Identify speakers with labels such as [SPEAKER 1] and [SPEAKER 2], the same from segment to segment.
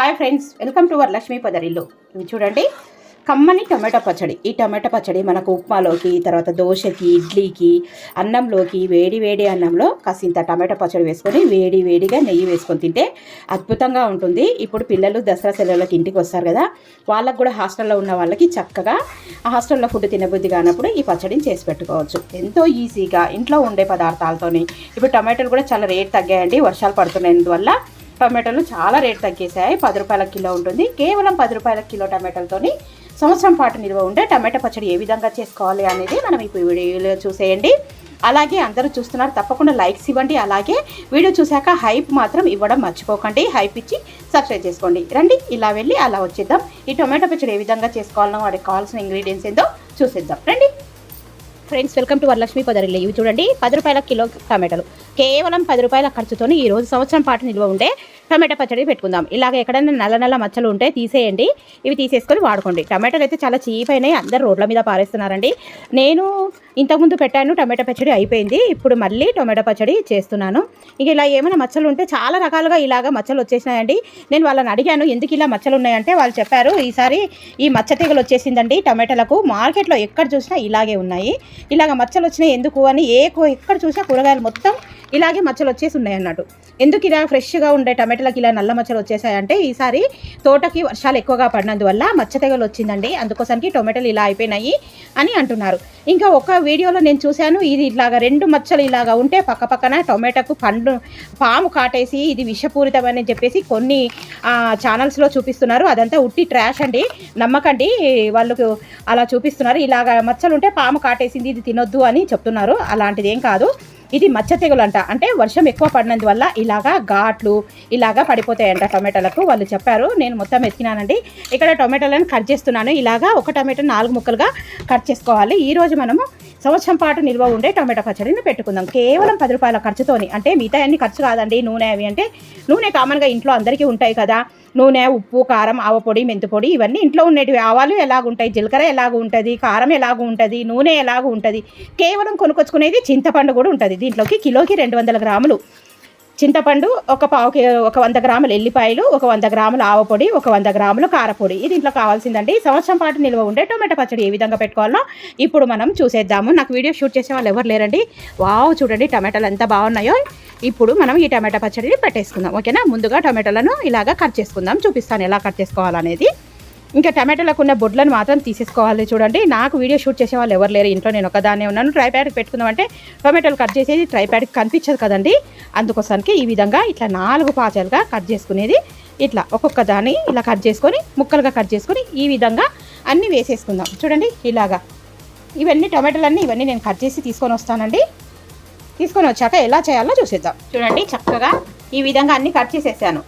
[SPEAKER 1] Hi friends welcome to our Lakshmi Padarillu ఇవి చూడండి కమ్మని టమాటా పచ్చడి. ఈ టమాటా పచ్చడి మనకు ఉప్మాలోకి తర్వాత దోశకి ఇడ్లీకి అన్నంలోకి వేడి వేడి అన్నంలో కాసింత టమాటా పచ్చడి వేసుకొని వేడి వేడిగా నెయ్యి వేసుకొని తింటే అద్భుతంగా ఉంటుంది. ఇప్పుడు పిల్లలు దసరా సెలవులకి ఇంటికి వస్తారు కదా వాళ్ళకు కూడా హాస్టల్లో ఉన్న వాళ్ళకి చక్కగా ఆ హాస్టల్లో ఫుడ్ తినబుద్ధి కానప్పుడు ఈ పచ్చడిని చేసి పెట్టుకోవచ్చు. ఎంతో ఈజీగా ఇంట్లో ఉండే పదార్థాలతోని. ఇప్పుడు టమాటాలు కూడా చాలా రేట్ తగ్గాయండి వర్షాలు పడుతున్నందువల్ల టమాటాలు చాలా రేట్ తగ్గేసాయి పది రూపాయల కిలో ఉంటుంది. కేవలం పది రూపాయల కిలో టమాటాలతోని సంవత్సరం పాటు నిల్వ ఉండే టమాటా పచ్చడి ఏ విధంగా చేసుకోవాలి అనేది మనం ఇప్పుడు వీడియోలో చూసేయండి. అలాగే అందరూ చూస్తున్నారు తప్పకుండా లైక్స్ ఇవ్వండి. అలాగే వీడియో చూశాక హైప్ మాత్రం ఇవ్వడం మర్చిపోకండి. హైప్ ఇచ్చి సబ్స్క్రైబ్ చేసుకోండి. రండి ఇలా వెళ్ళి అలా వచ్చేద్దాం. ఈ టొమాటో పచ్చడి ఏ విధంగా చేసుకోవాలనో వాడికి కావాల్సిన ఇంగ్రీడియంట్స్ ఏందో చూసేద్దాం. రండి. Friends welcome to Varalakshmi Padarillu. ఇవి చూడండి పది రూపాయల కిలో టమాటాలు. కేవలం పది రూపాయల ఖర్చుతోనే ఈ రోజు సంవత్సరం పాటు నిల్వ ఉండే టమాటా పచ్చడి పెట్టుకుందాం. ఇలాగ ఎక్కడైనా నల్ల నల్ల మచ్చలు ఉంటే తీసేయండి. ఇవి తీసేసుకొని వాడుకోండి. టమాటాలు అయితే చాలా చీప్ అయినాయి అందరు రోడ్ల మీద పారేస్తున్నారండి. నేను ఇంతకుముందు పెట్టాను టమాటా పచ్చడి అయిపోయింది. ఇప్పుడు మళ్ళీ టమాటా పచ్చడి చేస్తున్నాను. ఇక ఇలా ఏమైనా మచ్చలు ఉంటే చాలా రకాలుగా ఇలాగ మచ్చలు వచ్చేసినాయండి. నేను వాళ్ళని అడిగాను ఎందుకు ఇలా మచ్చలు ఉన్నాయంటే? వాళ్ళు చెప్పారు ఈసారి ఈ మచ్చ తీగలు వచ్చేసిందండి టమాటాలకు. మార్కెట్లో ఎక్కడ చూసినా ఇలాగే ఉన్నాయి. ఇలాగ మచ్చలు వచ్చినాయి ఎందుకు? అని ఏ ఎక్కడ చూసినా కూరగాయలు మొత్తం ఇలాగే మచ్చలు వచ్చేసి ఉన్నాయి అన్నట్టు ఎందుకు ఇలా ఫ్రెష్గా ఉండే టమాటాలకు ఇలా నల్ల మచ్చలు వచ్చేసాయంటే ఈసారి తోటకి వర్షాలు ఎక్కువగా పడినందువల్ల మచ్చ తెగలు వచ్చిందండి. అందుకోసానికి టొమాటోలు ఇలా అయిపోయినాయి అని అంటున్నారు. ఇంకా ఒక వీడియోలో నేను చూశాను ఇది ఇలాగా రెండు మచ్చలు ఇలాగా ఉంటే పక్క పక్కన టొమాటోకు పండు పాము కాటేసి ఇది విషపూరితమని చెప్పేసి కొన్ని ఛానల్స్లో చూపిస్తున్నారు. అదంతా ఉట్టి ట్రాష్ అండి. నమ్మకండి వాళ్ళకు అలా చూపిస్తున్నారు. ఇలాగా మచ్చలు ఉంటే పాము కాటేసింది ఇది తినొద్దు అని చెప్తున్నారు. అలాంటిది ఏం కాదు. ఇది మచ్చ తెగులు అంట అంటే వర్షం ఎక్కువ పడినందువల్ల ఇలాగా ఘాట్లు ఇలాగా పడిపోతాయంట టొమాటోలకు. వాళ్ళు చెప్పారు నేను మొత్తం ఎత్తినానండి. ఇక్కడ టొమాటోలను కట్ చేస్తున్నాను. ఇలాగా ఒక టొమాటో నాలుగు ముక్కలుగా కట్ చేసుకోవాలి. ఈరోజు మనము సంవత్సరం పాటు నిల్వ ఉండే టమాటా పచ్చడిని పెట్టుకుందాం. కేవలం పది రూపాయల ఖర్చుతోని. అంటే మిగతా అన్ని ఖర్చు కాదండి. నూనె అవి అంటే నూనె కామన్గా ఇంట్లో అందరికీ ఉంటాయి కదా. నూనె ఉప్పు కారం ఆవపొడి మెంతిపొడి ఇవన్నీ ఇంట్లో ఉండేటివి. ఆవాలు ఎలాగుంటాయి? జీలకర్ర ఎలాగ ఉంటుంది కారం ఎలాగ ఉంటుంది నూనె ఎలాగ ఉంటుంది కేవలం కొనుక్కొచ్చుకునేది చింతపండు కూడా ఉంటుంది. దీంట్లోకి కిలోకి రెండు వందల గ్రాములు చింతపండు ఒక పావు ఒక వంద గ్రాముల ఎల్లిపాయలు ఒక వంద గ్రాముల ఆవపొడి ఒక వంద గ్రాముల కారపొడి ఇది ఇంట్లో కావాల్సిందండి. సంవత్సరం పాటు నిల్వ ఉండే టొమాటో పచ్చడి ఏ విధంగా పెట్టుకోవాలో ఇప్పుడు మనం చూసేద్దాము. నాకు వీడియో షూట్ చేసే వాళ్ళు ఎవరు లేరండి. వావ్ చూడండి టమాటాలు ఎంత బాగున్నాయో. ఇప్పుడు మనం ఈ టమాటా పచ్చడిని పెట్టేసుకుందాం. ఓకేనా? ముందుగా టమాటాలను ఇలాగా కట్ చేసుకుందాం. చూపిస్తాను ఎలా కట్ చేసుకోవాలనేది. ఇంకా టమాటోలకు ఉన్న బొడ్లను మాత్రం తీసేసుకోవాలి చూడండి. నాకు వీడియో షూట్ చేసే వాళ్ళు ఎవరు లేరు. ఇంట్లో నేను ఒకదాన్నే ఉన్నాను. ట్రై ప్యాడ్కి పెట్టుకుందాం అంటే టొమాటోలు కట్ చేసేది ట్రై ప్యాడ్కి కనిపించదు కదండి. అందుకోసానికి ఈ విధంగా ఇట్లా నాలుగు పాచాలుగా కట్ చేసుకునేది ఇట్లా ఒక్కొక్క దాన్ని ఇలా కట్ చేసుకొని ముక్కలుగా కట్ చేసుకొని ఈ విధంగా అన్నీ వేసేసుకుందాం. చూడండి ఇలాగా. ఇవన్నీ టొమాటోలన్నీ ఇవన్నీ నేను కట్ చేసి తీసుకొని వస్తానండి. తీసుకొని వచ్చాక ఎలా చేయాలో చూసేద్దాం. చూడండి చక్కగా ఈ విధంగా అన్ని కట్ చేసేసాను.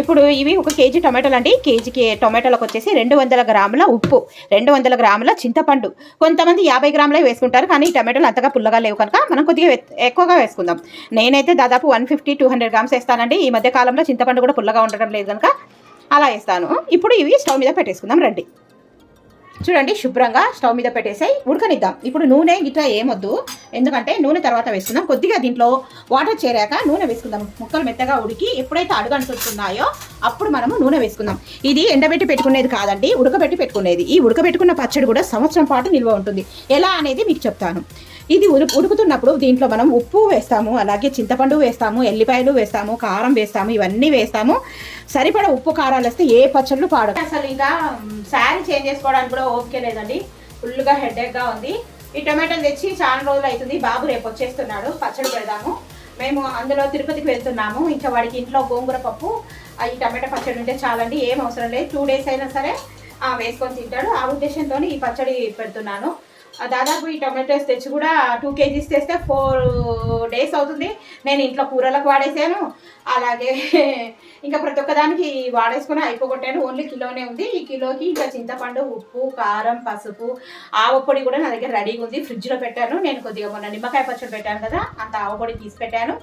[SPEAKER 1] ఇప్పుడు ఇవి ఒక కేజీ టొమాటోలు అండి. కేజీకి టొమాటోలకు వచ్చేసి రెండు వందల గ్రాముల ఉప్పు రెండు వందల గ్రాముల చింతపండు. కొంతమంది యాభై గ్రాములే వేసుకుంటారు కానీ ఈ టొమాటోలు అంతగా పుల్లగా లేవు కనుక మనం కొద్దిగా ఎక్కువగా వేసుకుందాం. నేనైతే దాదాపు one fifty two hundred grams వేస్తానండి. ఈ మధ్య కాలంలో చింతపండు కూడా పుల్లగా ఉండడం లేదు కనుక అలా వేస్తాను. ఇప్పుడు ఇవి స్టవ్ మీద పెట్టేసుకుందాం రండి. చూడండి శుభ్రంగా స్టవ్ మీద పెట్టేసాయి ఉడకనిద్దాం. ఇప్పుడు నూనె గిట్లా ఏమొద్దు. ఎందుకంటే నూనె తర్వాత వేసుకుందాం. కొద్దిగా దీంట్లో వాటర్ చేరాక నూనె వేసుకుందాం. ముక్కలు మెత్తగా ఉడికి ఎప్పుడైతే అడుగంటుతున్నాయో అప్పుడు మనము నూనె వేసుకుందాం. ఇది ఎండబెట్టి పెట్టుకునేది కాదండి ఉడకబెట్టి పెట్టుకునేది. ఈ ఉడకబెట్టుకున్న పచ్చడి కూడా సంవత్సరం పాటు నిల్వ ఉంటుంది. ఎలా అనేది మీకు చెప్తాను. ఇది ఉడు ఉడుకుతున్నప్పుడు దీంట్లో మనం ఉప్పు వేస్తాము అలాగే చింతపండు వేస్తాము ఎల్లిపాయలు వేస్తాము కారం వేస్తాము ఇవన్నీ వేస్తాము. సరిపడ ఉప్పు కారాలు వేస్తే ఏ పచ్చళ్ళు పాడదు అసలు ఇంకా శారీ చేంజ్ చేసుకోవడానికి కూడా ఓపిక లేదండి. ఫుల్గా హెడేక్గా ఉంది. ఈ టొమాటోలు తెచ్చి చాలా రోజులు అవుతుంది. బాబు రేపు వచ్చేస్తున్నాడు. పచ్చడి పెడదాము. మేము అందులో తిరుపతికి వెళ్తున్నాము. ఇంకా వాడికి ఇంట్లో గోంగూర పప్పు ఈ టమాటా పచ్చడి ఉంటే చాలండి. ఏం అవసరం లేదు. టూ డేస్ అయినా సరే వేసుకొని తింటాడు. ఆ ఉద్దేశంతో ఈ పచ్చడి పెడుతున్నాను. దాదాపు ఈ టొమాటోస్ తెచ్చి కూడా టూ కేజీస్ తెస్తే ఫోర్ డేస్ అవుతుంది. నేను ఇంట్లో కూరలకు వాడేసాను అలాగే ఇంకా ప్రతి ఒక్కదానికి వాడేసుకుని అయిపోగొట్టాను. ఓన్లీ కిలోనే ఉంది. ఈ కిలోకి ఇంకా చింతపండు ఉప్పు కారం పసుపు ఆవపొడి కూడా నా దగ్గర రెడీగా ఉంది. ఫ్రిడ్జ్లో పెట్టాను. నేను కొద్దిగా మొన్న నిమ్మకాయ పచ్చడి పెట్టాను కదా అంత ఆవపొడి తీసి పెట్టాను.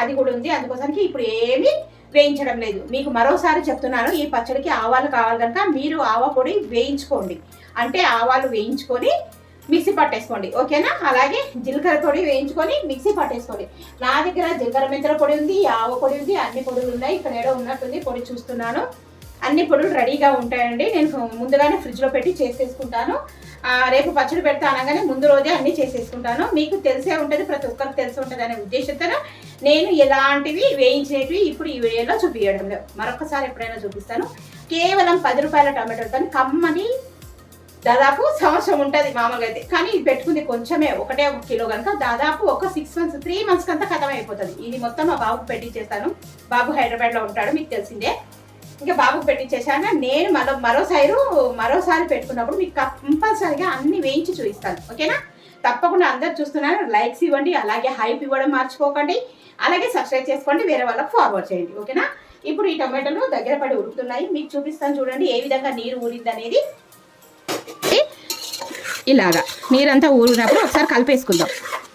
[SPEAKER 1] అది కూడా ఉంది. అందుకోసానికి ఇప్పుడు ఏమీ వేయించడం లేదు. మీకు మరోసారి చెప్తున్నాను ఈ పచ్చడికి ఆవాలు కావాలి కనుక మీరు ఆవ పొడి వేయించుకోండి. అంటే ఆవాలు వేయించుకొని మిక్సీ పట్టేసుకోండి ఓకేనా? అలాగే జీలకర్ర పొడి వేయించుకొని మిక్సీ పట్టేసుకోండి. నా దగ్గర జీలకర్ర మెంతుల పొడి ఉంది ఆవ పొడి ఉంది అన్ని పొడులు ఉన్నాయి. ఇక్కడ ఏడో ఉన్నట్టుంది పొడి చూస్తున్నాను. అన్ని పొడులు రెడీగా ఉంటాయండి. నేను ముందుగానే ఫ్రిడ్జ్లో పెట్టి చేసేసుకుంటాను. రేపు పచ్చడి పెడతా అనగానే ముందు రోజే అన్ని చేసేసుకుంటాను. మీకు తెలిసే ఉంటుంది ప్రతి ఒక్కరికి తెలిసి ఉంటుంది అనే ఉద్దేశంతో నేను ఎలాంటివి వేయించినవి ఇప్పుడు ఈ వీడియోలో చూపించడం లేదు మరొకసారి ఎప్పుడైనా చూపిస్తాను. కేవలం పది రూపాయల టమాటోతో కమ్మని దాదాపు సంవత్సరం ఉంటుంది మామూలుగా అయితే కానీ ఇది పెట్టుకుంది కొంచెమే ఒకటే ఒక కిలో కనుక దాదాపు ఒక సిక్స్ మంత్స్ త్రీ మంత్స్ కంతా కథం అయిపోతుంది ఇది మొత్తం మా బాబుకు పెట్టించేస్తాను బాబు హైదరాబాద్లో ఉంటాడు మీకు తెలిసిందే. ఇంకా బాబుకు పెట్టించేసాక నేను మరో మరోసారి మరోసారి పెట్టుకున్నప్పుడు మీకు కంపల్సరీగా అన్ని వేయించి చూపిస్తాను. ఓకేనా? తప్పకుండా అందరు చూస్తున్నారు. లైక్స్ ఇవ్వండి అలాగే హైప్ ఇవ్వడం మర్చిపోకండి. అలాగే సబ్స్క్రైబ్ చేసుకోండి వేరే వాళ్ళకి ఫార్వర్డ్ చేయండి. ఓకేనా? ఇప్పుడు ఈ టొమాటోలు దగ్గర పడి ఉడుకుతున్నాయి. మీకు చూపిస్తాను చూడండి ఏ విధంగా నీరు ఊరింది అనేది ఇలాగా. నీరంతా ఊరినప్పుడు ఒకసారి కలిపేసుకుందాం.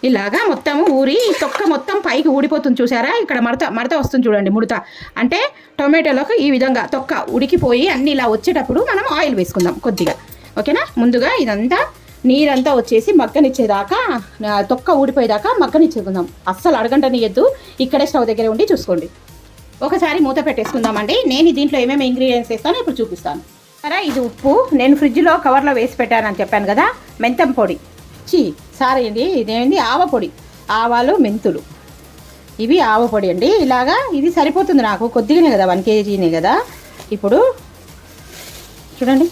[SPEAKER 1] ఇలాగా మొత్తం ఊరి ఈ తొక్క మొత్తం పైకి ఊడిపోతుంది చూసారా? ఇక్కడ మడత మడత వస్తుంది చూడండి ముడత. అంటే టొమాటోలకు ఈ విధంగా తొక్క ఉడికిపోయి అన్ని ఇలా వచ్చేటప్పుడు మనం ఆయిల్ వేసుకుందాం కొద్దిగా. ఓకేనా? ముందుగా ఇదంతా నీరంతా వచ్చేసి మగ్గనిచ్చేదాకా తొక్క ఊడిపోయేదాకా మగ్గనిచ్చేకుందాం అస్సలు అడగంటనియద్దు ఇక్కడే స్టవ్ దగ్గర ఉండి చూసుకోండి. ఒకసారి మూత పెట్టేసుకుందామండి. నేను దీంట్లో ఏమేమి ఇంగ్రీడియంట్స్ వేస్తానో ఇప్పుడు చూపిస్తాను. ఇది ఉప్పు. నేను ఫ్రిడ్జ్లో కవర్లో వేసి పెట్టానని చెప్పాను కదా మెంతం పొడి. చీ సారీ అండి ఇదేంటి? ఆవ పొడి. ఆవాలు మెంతులు. ఇవి ఆవ పొడి అండి. ఇలాగా ఇది సరిపోతుంది నాకు. కొద్దిగానే కదా వన్ కేజీనే కదా. ఇప్పుడు చూడండి.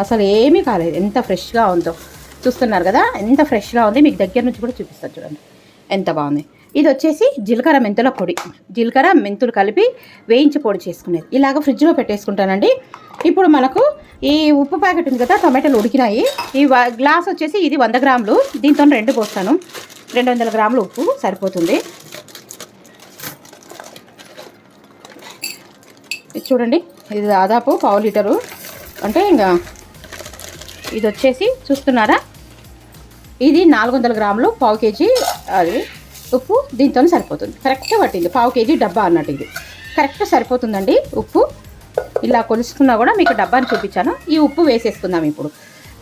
[SPEAKER 1] అసలు ఏమీ కాలేదు. ఎంత ఫ్రెష్గా ఉందో. చూస్తున్నారు కదా ఎంత ఫ్రెష్గా ఉంది. మీకు దగ్గర నుంచి కూడా చూపిస్తాను చూడండి. ఎంత బాగుంది. ఇది వచ్చేసి జీలకర్ర మెంతుల పొడి. జీలకర్ర మెంతులు కలిపి వేయించి పొడి చేసుకునేది. ఇలాగ ఫ్రిడ్జ్లో పెట్టేసుకుంటానండి. ఇప్పుడు మనకు ఈ ఉప్పు ప్యాకెట్ ఉంది కదా టొమాటోలు ఉడికినాయి. ఈ వ- గ్లాస్ వచ్చేసి ఇది వంద గ్రాములు. దీంతో రెండు పోస్తాను. రెండు వందల గ్రాములు ఉప్పు సరిపోతుంది. చూడండి ఇది దాదాపు పావు లీటరు. అంటే ఇంకా ఇది వచ్చేసి చూస్తున్నారా? ఇది నాలుగు వందల గ్రాములు పావు కేజీ అది. ఉప్పు దీంతో సరిపోతుంది. కరెక్ట్గా పట్టింది. పావు కేజీ డబ్బా అన్నట్టు ఇది. కరెక్ట్ సరిపోతుందండి ఉప్పు. ఇలా కొలుసుకున్నా కూడా మీకు డబ్బాని చూపించాను. ఈ ఉప్పు వేసేసుకుందాం ఇప్పుడు.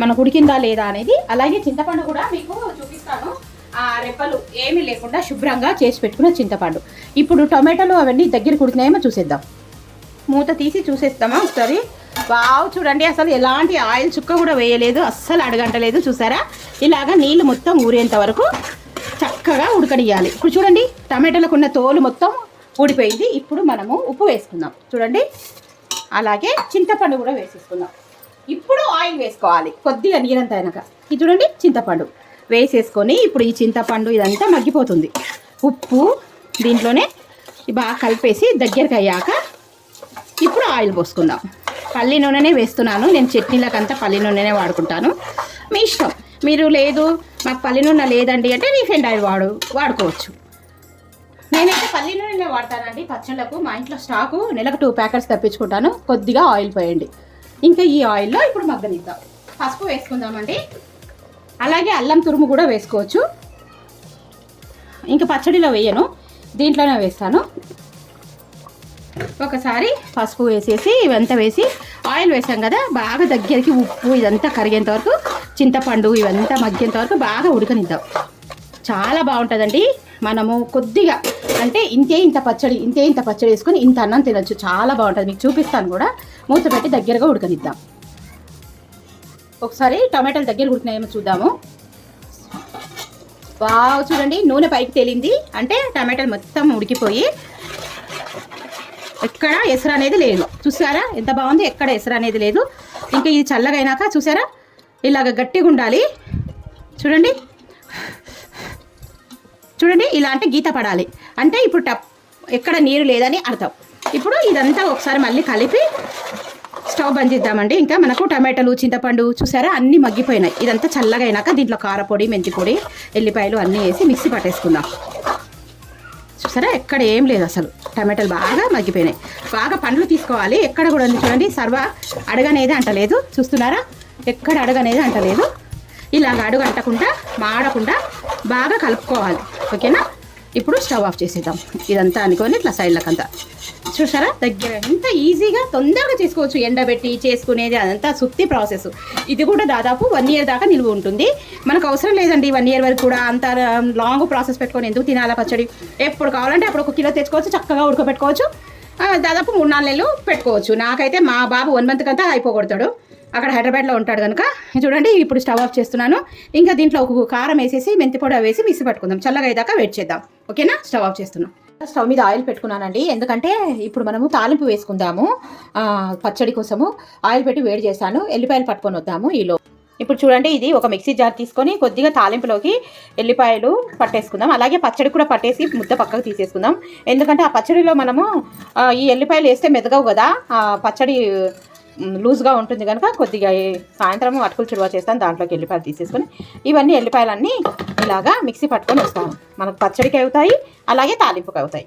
[SPEAKER 1] మనకు ఉడికిందా లేదా అనేది అలాగే చింతపండు కూడా మీకు చూపిస్తాను. ఆ రెప్పలు ఏమీ లేకుండా శుభ్రంగా చేసి పెట్టుకున్న చింతపండు. ఇప్పుడు టొమాటోలు అవన్నీ దగ్గరికి ఉడికినాయేమో చూసేద్దాం. మూత తీసి చూసేస్తామా ఒకసారి? వావ్ చూడండి అసలు ఎలాంటి ఆయిల్ చుక్క కూడా వేయలేదు. అస్సలు అడగంటలేదు చూసారా? ఇలాగా నీళ్ళు మొత్తం ఊరేంత వరకు చక్కగా ఉడకనియాలి ఇప్పుడు చూడండి టమాటాలకు ఉన్న తోలు మొత్తం ఊడిపోయింది. ఇప్పుడు మనము ఉప్పు వేసుకుందాం. చూడండి అలాగే చింతపండు కూడా వేసేసుకుందాం. ఇప్పుడు ఆయిల్ వేసుకోవాలి కొద్దిగా నీరంత అయినాక. ఇది చూడండి చింతపండు. వేసేసుకొని ఇప్పుడు ఈ చింతపండు ఇదంతా మగ్గిపోతుంది. ఉప్పు దీంట్లోనే బాగా కలిపేసి దగ్గరికి అయ్యాక ఇప్పుడు ఆయిల్ పోసుకుందాం. పల్లి నూనెనే వేస్తున్నాను. నేను చట్నీలకంతా పల్లి నూనెనే వాడుకుంటాను. మీ ఇష్టం. మీరు లేదు మాకు పల్లి నూనె లేదండి అంటే రీఫైండ్ ఆయిల్ వాడు వాడుకోవచ్చు. నేనైతే పల్లి నూనె వాడతానండి పచ్చళ్ళకు. మా ఇంట్లో స్టాకు నెలకు టూ ప్యాకెట్స్ తెప్పించుకుంటాను. కొద్దిగా ఆయిల్ పోయండి. ఇంకా ఈ ఆయిల్లో ఇప్పుడు మగ్గనిద్దాం. పసుపు వేసుకుందామండి. అలాగే అల్లం తురుము కూడా వేసుకోవచ్చు. ఇంకా పచ్చడిలో వేయను. దీంట్లోనే వేస్తాను. ఒకసారి పసుపు వేసేసి ఇవంతా వేసి ఆయిల్ వేసాం కదా బాగా దగ్గరికి ఉప్పు ఇదంతా కరిగేంత వరకు చింతపండు ఇవంతా మగ్గేంత వరకు బాగా ఉడకనిద్దాం. చాలా బాగుంటుందండి. మనము కొద్దిగా అంటే ఇంతే ఇంత పచ్చడి ఇంతే ఇంత పచ్చడి వేసుకొని ఇంత అన్నం తినచ్చు. చాలా బాగుంటుంది. మీకు చూపిస్తాను కూడా. మూత పెట్టి దగ్గరగా ఉడకనిద్దాం. ఒకసారి టమాటాలు దగ్గర ఉడికినాయేమో చూద్దాము. వావ్ చూడండి. నూనె పైకి తేలింది. అంటే టమాటాలు మొత్తం ఉడికిపోయి ఎక్కడ ఎసరు అనేది లేదు. చూసారా? ఎంత బాగుంది? ఎక్కడ ఎసరు అనేది లేదు. ఇంకా ఇది చల్లగా అయినాక చూసారా? ఇలాగ గట్టిగా ఉండాలి. చూడండి. చూడండి ఇలాంటి గీత పడాలి. అంటే ఇప్పుడు టప్ ఎక్కడ నీరు లేదని అర్థం. ఇప్పుడు ఇదంతా ఒకసారి మళ్ళీ కలిపి స్టవ్ బంద్ చేద్దామండి. ఇంకా మనకు టమాటాలు చింతపండు చూసారా? అన్నీ మగ్గిపోయినాయి. ఇదంతా చల్లగా అయినాక దీంట్లో కారపొడి మెంతి పొడి ఎల్లిపాయలు అన్నీ వేసి మిక్సీ పట్టేసుకుందాం. చూసారా? ఎక్కడ ఏం లేదు అసలు. టమాటాలు బాగా మగ్గిపోయినాయి. బాగా పండ్లు తీసుకోవాలి. ఎక్కడ కూడా ఉంది చూడండి. సర్వ అడగనేది అంటలేదు. చూస్తున్నారా? ఎక్కడ అడగనేది అంటలేదు. ఇలాగ అడుగు అంటకుండా మాడకుండా బాగా కలుపుకోవాలి. ఓకేనా? ఇప్పుడు స్టవ్ ఆఫ్ చేసేద్దాం. ఇదంతా అనుకొని ఇట్లా సైడ్లకంతా చూసారా? దగ్గర ఎంత ఈజీగా తొందరగా చేసుకోవచ్చు ఎండబెట్టి చేసుకునేది అదంతా సుత్తి ప్రాసెస్ ఇది కూడా దాదాపు వన్ ఇయర్ దాకా నిలువ ఉంటుంది. మనకు అవసరం లేదండి వన్ ఇయర్ వరకు కూడా అంత um, లాంగ్ ప్రాసెస్ పెట్టుకొని ఎందుకు తినాలా పచ్చడి? ఎప్పుడు కావాలంటే అప్పుడు ఒక కిలో తెచ్చుకోవచ్చు చక్కగా ఉడకబెట్టుకోవచ్చు. దాదాపు మూడు నాలుగు నెలలు పెట్టుకోవచ్చు. నాకైతే మా బాబు వన్ మంత్ కంతా అయిపోగొడతాడు. అక్కడ హైదరాబాద్లో ఉంటాడు కనుక. చూడండి ఇప్పుడు స్టవ్ ఆఫ్ చేస్తున్నాను. ఇంకా దీంట్లో ఒక కారం వేసేసి మెంతి పొడి వేసి మిక్సీ పట్టుకుందాం. చల్లగా అయ్యేదాకా వెయిట్ చేద్దాం. ఓకేనా? స్టవ్ ఆఫ్ చేస్తున్నాం స్టవ్ మీద ఆయిల్ పెట్టుకున్నానండి. ఎందుకంటే ఇప్పుడు మనము తాలింపు వేసుకుందాము. పచ్చడి కోసము ఆయిల్ పెట్టి వేడి చేస్తాను ఎల్లిపాయలు పట్టుకొని వద్దాము ఈలో ఇప్పుడు చూడండి ఇది ఒక మిక్సీ జార్ తీసుకొని కొద్దిగా తాలింపులోకి ఎల్లిపాయలు పట్టేసుకుందాం. అలాగే పచ్చడి కూడా పట్టేసి ముద్ద పక్కకు తీసేసుకుందాం. ఎందుకంటే ఆ పచ్చడిలో మనము ఈ ఎల్లిపాయలు వేస్తే మెదగవు కదా. పచ్చడి లూజ్గా ఉంటుంది కనుక కొద్దిగా సాయంత్రం అటుకులు చుడవ చేస్తాను దాంట్లోకి ఎల్లిపాయలు తీసేసుకొని ఇవన్నీ ఎల్లిపాయలన్నీ ఇలాగా మిక్సీ పట్టుకొని వస్తాము మనకు పచ్చడికి అవుతాయి అలాగే తాలింపుకి అవుతాయి.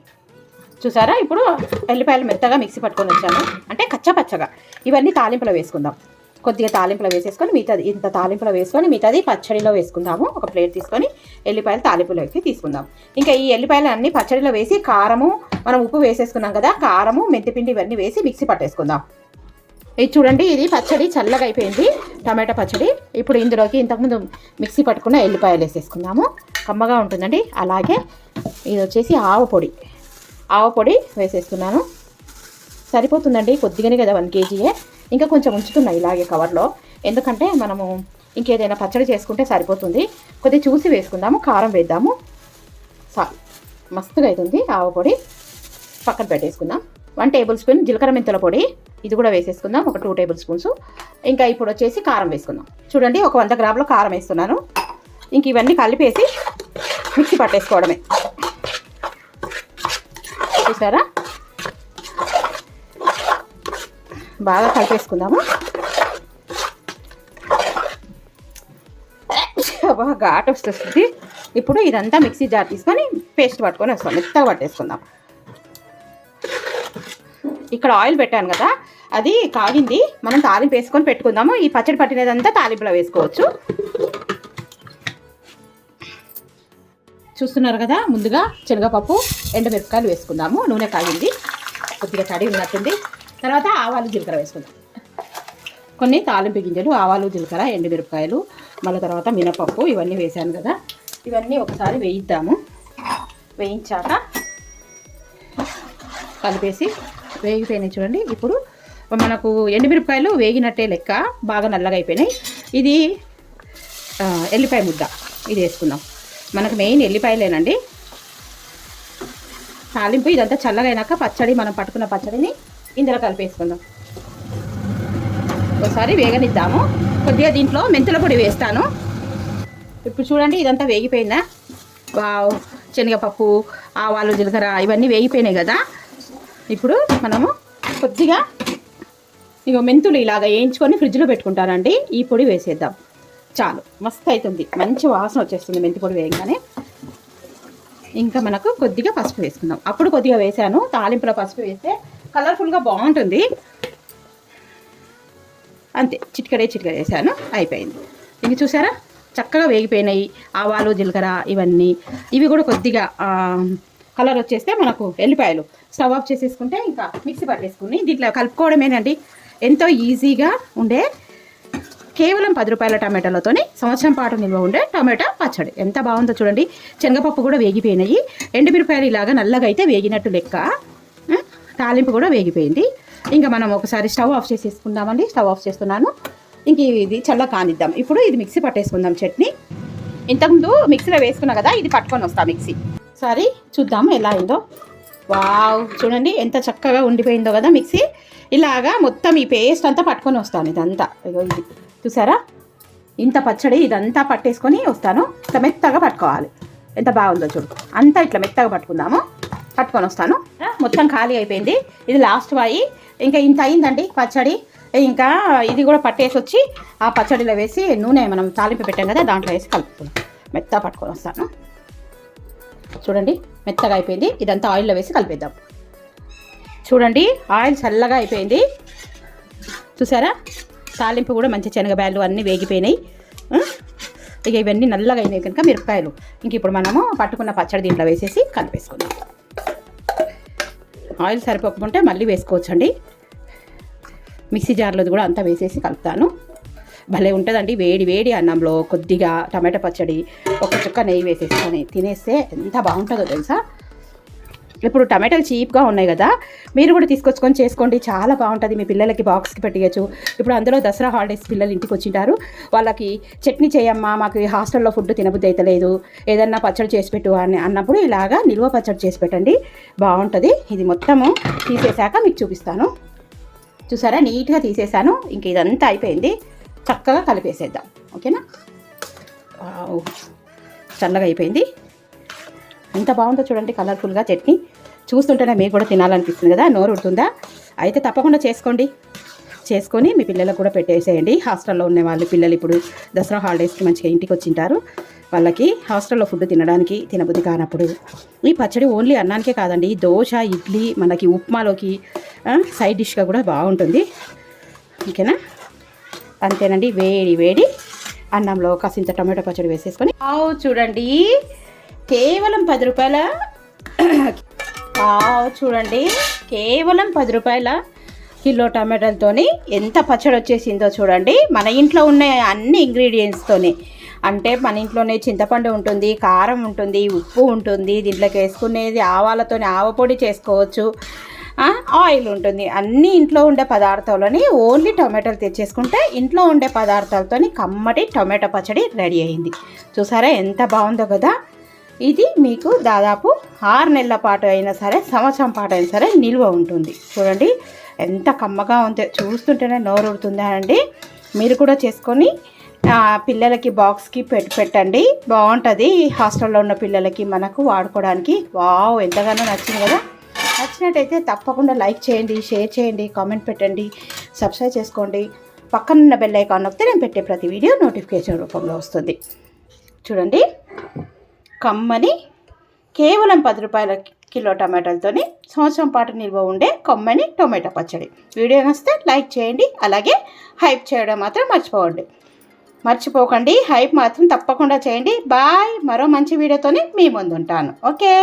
[SPEAKER 1] చూసారా? ఇప్పుడు ఎల్లిపాయలు మెత్తగా మిక్సీ పట్టుకొని వచ్చాను అంటే కచ్చా పచ్చగా. ఇవన్నీ తాలింపులో వేసుకుందాం. కొద్దిగా తాలింపులో వేసేసుకొని మిగతాది ఇంత తాలింపులో వేసుకొని మిగతాది పచ్చడిలో వేసుకుందాము. ఒక ప్లేట్ తీసుకొని ఎల్లిపాయలు తాలింపులోకి తీసుకుందాం. ఇంకా ఈ ఎల్లిపాయలు అన్ని పచ్చడిలో వేసి కారము మనం ఉప్పు వేసేసుకున్నాం కదా కారము మెంతిపిండి ఇవన్నీ వేసి మిక్సీ పట్టేసుకుందాం. ఇది చూడండి ఇది పచ్చడి చల్లగా అయిపోయింది టమాటా పచ్చడి. ఇప్పుడు ఇందులోకి ఇంతకుముందు మిక్సీ పట్టుకున్న ఎల్లిపాయలు వేసేసుకుందాము. కమ్మగా ఉంటుందండి. అలాగే ఇది వచ్చేసి ఆవ పొడి. ఆవ పొడి వేసేస్తున్నాను సరిపోతుందండి కొద్దిగానే కదా వన్ కేజీయే ఇంకా కొంచెం ఉంచుతున్నా ఇలాగే కవర్లో. ఎందుకంటే మనము ఇంకేదైనా పచ్చడి చేసుకుంటే సరిపోతుంది. కొద్దిగా చూసి వేసుకుందాము కారం వేద్దాము. సాల్ మస్తుగా అవుతుంది ఆవ పొడి. పక్కన పెట్టేసుకుందాం. వన్ టేబుల్ స్పూన్ జీలకర్ర మెంతుల పొడి. ఇది కూడా వేసేసుకుందాం ఒక టూ టేబుల్ స్పూన్స్. ఇంకా ఇప్పుడు వచ్చేసి కారం వేసుకుందాం. చూడండి ఒక వంద గ్రాముల కారం వేస్తున్నాను. ఇంక ఇవన్నీ కలిపేసి మిక్సీ పట్టేసుకోవడమే. చూసారా? బాగా కలిపేసుకుందాము. బాగా వస్తుంది. ఇప్పుడు ఇదంతా మిక్సీ జార్ తీసుకొని పేస్ట్ పట్టుకొని వస్తాం. మెత్తగా పట్టేసుకుందాం. ఇక్కడ ఆయిల్ పెట్టాను కదా అది కాగింది. మనం తాలింపు వేసుకొని పెట్టుకుందాము. ఈ పచ్చడి పట్టినదంతా తాలింపులో వేసుకోవచ్చు. చూస్తున్నారు కదా ముందుగా శనగపప్పు ఎండుమిరపకాయలు వేసుకుందాము. నూనె కాగింది. కొద్దిగా తడి ఉన్నట్టుంది. తర్వాత ఆవాలు జీలకర్ర వేసుకుందాం. కొన్ని తాలింపు గింజలు ఆవాలు జీలకర్ర ఎండుమిరపకాయలు మళ్ళీ తర్వాత మినపప్పు ఇవన్నీ వేసాను కదా. ఇవన్నీ ఒకసారి వేయిద్దాము. వేయించాక కలిపేసి వేగిపోయినాయి చూడండి. ఇప్పుడు మనకు ఎండుమిరపకాయలు వేగినట్టే లెక్క బాగా నల్లగా అయిపోయినాయి. ఇది ఎల్లిపాయ ముద్ద. ఇది వేసుకుందాం. మనకు మెయిన్ ఎల్లిపాయలేనండి. తాలింపు ఇదంతా చల్లగా పచ్చడి మనం పట్టుకున్న పచ్చడిని ఇందులో కలిపేసుకుందాం. ఒకసారి వేగనిద్దాము. కొద్దిగా దీంట్లో మెంతుల పొడి వేస్తాను. ఇప్పుడు చూడండి ఇదంతా వేగిపోయిందా? వావ్! శనగపప్పు ఆవాలు జీలకర్ర ఇవన్నీ వేగిపోయినాయి కదా. ఇప్పుడు మనము కొద్దిగా ఇగో మెంతులు ఇలాగ వేయించుకొని ఫ్రిడ్జ్లో పెట్టుకుంటానండి. ఈ పొడి వేసేద్దాం. చాలు. మస్తు అవుతుంది మంచి వాసన వచ్చేస్తుంది మెంతి పొడి వేయగానే. ఇంకా మనకు కొద్దిగా పసుపు వేసుకుందాం. అప్పుడు కొద్దిగా వేసాను. తాలింపులో పసుపు వేస్తే కలర్ఫుల్గా బాగుంటుంది. అంతే. చిటికడే చిటికడే వేసాను. అయిపోయింది. ఇది చూసారా? చక్కగా వేగిపోయినాయి. ఆవాలు జీలకర్ర ఇవన్నీ. ఇవి కూడా కొద్దిగా కలర్ వచ్చేస్తే మనకు ఎల్లిపాయలు. స్టవ్ ఆఫ్ చేసేసుకుంటే ఇంకా మిక్సీ పట్టేసుకుని దీంట్లో కలుపుకోవడమేనండి ఎంతో ఈజీగా ఉండే కేవలం పది రూపాయల టమాటాలతోని సంవత్సరం పాటు నిల్వ ఉండే టమాటా పచ్చడి. ఎంత బాగుందో చూడండి. శనగపప్పు కూడా వేగిపోయినాయి. ఎండుమిరపాయలు ఇలాగా నల్లగా అయితే వేగినట్టు లెక్క. తాలింపు కూడా వేగిపోయింది. ఇంకా మనం ఒకసారి స్టవ్ ఆఫ్ చేసేసుకుందామండి. స్టవ్ ఆఫ్ చేస్తున్నాను. ఇంక ఇది చల్ల కానిద్దాం. ఇప్పుడు ఇది మిక్సీ పట్టేసుకుందాం చట్నీ. ఇంతకుముందు మిక్సీలో వేసుకున్నా కదా ఇది పట్టుకొని వస్తా మిక్సీ. సరే చూద్దాం ఎలా అయిందో. వావ్. చూడండి ఎంత చక్కగా ఉండిపోయిందో కదా మిక్సీ. ఇలాగా మొత్తం ఈ పేస్ట్ అంతా పట్టుకొని వస్తాను ఇదంతా. ఇగో ఇది. చూసారా? ఇంత పచ్చడి ఇదంతా పట్టేసుకొని వస్తాను. ఇట్లా మెత్తగా పట్టుకోవాలి. ఎంత బాగుందో చూడు. అంతా ఇట్లా మెత్తగా పట్టుకుందాము. పట్టుకొని వస్తాను. మొత్తం ఖాళీ అయిపోయింది. ఇది లాస్ట్ వాయి. ఇంకా ఇంత అయిందండి పచ్చడి. ఇంకా ఇది కూడా పట్టేసి వచ్చి ఆ పచ్చడిలో వేసి నూనె మనం తాలింపు పెట్టాం కదా దాంట్లో వేసి కలుపుకుందాం. మెత్తగా పట్టుకొని వస్తాను. చూడండి మెత్తగా అయిపోయింది. ఇదంతా ఆయిల్లో వేసి కలిపేద్దాం. చూడండి ఆయిల్ చల్లగా అయిపోయింది. చూసారా? తాలింపు కూడా మంచి శనగబాయలు అన్నీ వేగిపోయినాయి. ఇక ఇవన్నీ నల్లగా అయినాయి కనుక మిరపకాయలు. ఇంక ఇప్పుడు మనము పట్టుకున్న పచ్చడి దీంట్లో వేసేసి కలిపేసుకుందాం. ఆయిల్ సరిపోకుంటే మళ్ళీ వేసుకోవచ్చండి. మిక్సీ జార్లోది కూడా అంతా వేసేసి కలుపుతాను. భలే ఉంటుందండి. వేడి వేడి అన్నంలో కొద్దిగా టమాటా పచ్చడి ఒక చుక్క నెయ్యి వేసేసుకొని తినేస్తే ఎంత బాగుంటుందో తెలుసా? ఇప్పుడు టమాటాలు చీప్గా ఉన్నాయి కదా మీరు కూడా తీసుకొచ్చుకొని చేసుకోండి. చాలా బాగుంటుంది. మీ పిల్లలకి బాక్స్కి పెట్టియచ్చు. ఇప్పుడు అందులో దసరా హాలిడేస్ పిల్లలు ఇంటికి వచ్చింటారు. వాళ్ళకి చట్నీ చేయమ్మా మాకు హాస్టల్లో ఫుడ్ తినబుద్ధి అయితే లేదు. ఏదన్నా పచ్చడి చేసి పెట్టు అని అన్నప్పుడు ఇలాగా నిల్వ పచ్చడి చేసి పెట్టండి. బాగుంటుంది. ఇది మొత్తము తీసేశాక మీకు చూపిస్తాను. చూసారా? నీట్గా తీసేసాను ఇంక ఇదంతా అయిపోయింది. చక్కగా కలిపేసేద్దాం. ఓకేనా? చల్లగా అయిపోయింది. ఎంత బాగుందో చూడండి కలర్ఫుల్గా చట్నీ. చూస్తుంటేనే మీకు కూడా తినాలనిపిస్తుంది కదా నోరు ఉడుతుందా అయితే తప్పకుండా చేసుకోండి. చేసుకొని మీ పిల్లలకు కూడా పెట్టేసేయండి. హాస్టల్లో ఉన్న వాళ్ళు పిల్లలు ఇప్పుడు దసరా హాలిడేస్కి మంచిగా ఇంటికి వచ్చింటారు. వాళ్ళకి హాస్టల్లో ఫుడ్ తినడానికి తినబుద్ధి కానప్పుడు ఈ పచ్చడి ఓన్లీ అన్నానికే కాదండి దోశ ఇడ్లీ మనకి ఉప్మాలోకి సైడ్ డిష్గా కూడా బాగుంటుంది. ఓకేనా? అంతేనండి. వేడి వేడి అన్నంలో కాసింత టమాటో పచ్చడి వేసేసుకొని ఆవు చూడండి. కేవలం పది రూపాయల ఆవు చూడండి. కేవలం పది రూపాయల కిలో టమాటాలతోని ఎంత పచ్చడి వచ్చేసిందో చూడండి. మన ఇంట్లో ఉన్న అన్ని ఇంగ్రీడియంట్స్తోనే అంటే మన ఇంట్లోనే చింతపండు ఉంటుంది కారం ఉంటుంది ఉప్పు ఉంటుంది. దీంట్లోకి వేసుకునేది ఆవాలతోని ఆవపొడి చేసుకోవచ్చు. ఆయిల్ ఉంటుంది. అన్ని ఇంట్లో ఉండే పదార్థాలని ఓన్లీ టొమాటోలు తెచ్చేసుకుంటే ఇంట్లో ఉండే పదార్థాలతోని కమ్మటి టొమాటో పచ్చడి రెడీ అయింది. చూసారా ఎంత బాగుందో కదా? ఇది మీకు దాదాపు ఆరు నెలల పాటు అయినా సరే సంవత్సరం పాటు అయినా సరే నిల్వ ఉంటుంది. చూడండి ఎంత కమ్మగా ఉందో. చూస్తుంటేనే నోరు ఉడుతుందా అండి? మీరు కూడా చేసుకొని పిల్లలకి బాక్స్కి పెట్టి పెట్టండి. బాగుంటుంది. హాస్టల్లో ఉన్న పిల్లలకి మనకు వాడుకోవడానికి. వావ్ ఎంతగానో నచ్చింది కదా? నచ్చినట్టయితే తప్పకుండా లైక్ చేయండి షేర్ చేయండి కామెంట్ పెట్టండి సబ్స్క్రైబ్ చేసుకోండి. పక్కనున్న బెల్ ఐకాన్ నొక్కితే నేను పెట్టే ప్రతి వీడియో నోటిఫికేషన్ రూపంలో వస్తుంది. చూడండి కమ్మని కేవలం పది రూపాయల కిలో టమాటాలతోని సంవత్సరం పాటు నిల్వ ఉండే కమ్మని టొమాటో పచ్చడి. వీడియో నచ్చితే లైక్ చేయండి అలాగే హైప్ చేయడం మాత్రం మర్చిపోకండి. మర్చిపోకండి హైప్ మాత్రం తప్పకుండా చేయండి. బాయ్ మరో మంచి వీడియోతోనే మీ ముందు ఉంటాను ఓకే.